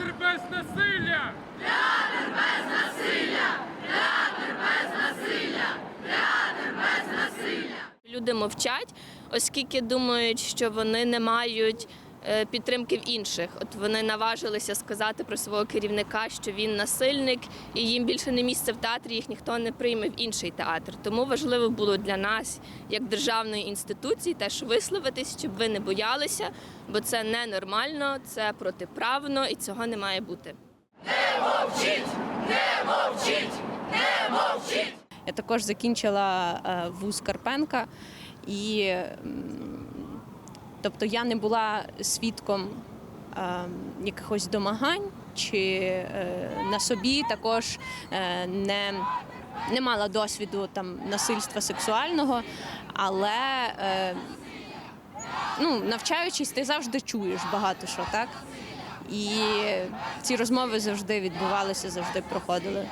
Театр без насилля! реади без насилля, реаде без насилля. Люди мовчать, оскільки думають, що вони не мають підтримки в інших. От вони наважилися сказати про свого керівника, що він насильник, і їм більше не місце в театрі, їх ніхто не прийме в інший театр. Тому важливо було для нас, як державної інституції, теж висловитись, щоб ви не боялися, бо це ненормально, це протиправно і цього не має бути. Не мовчіть! Не мовчіть! Не мовчіть! Я також закінчила е, вуз Карпенка, і тобто я не була свідком е, якихось домагань, чи е, на собі також е, не, не мала досвіду там насильства сексуального, але е, ну, навчаючись, ти завжди чуєш багато що, так? І ці розмови завжди відбувалися, завжди проходили.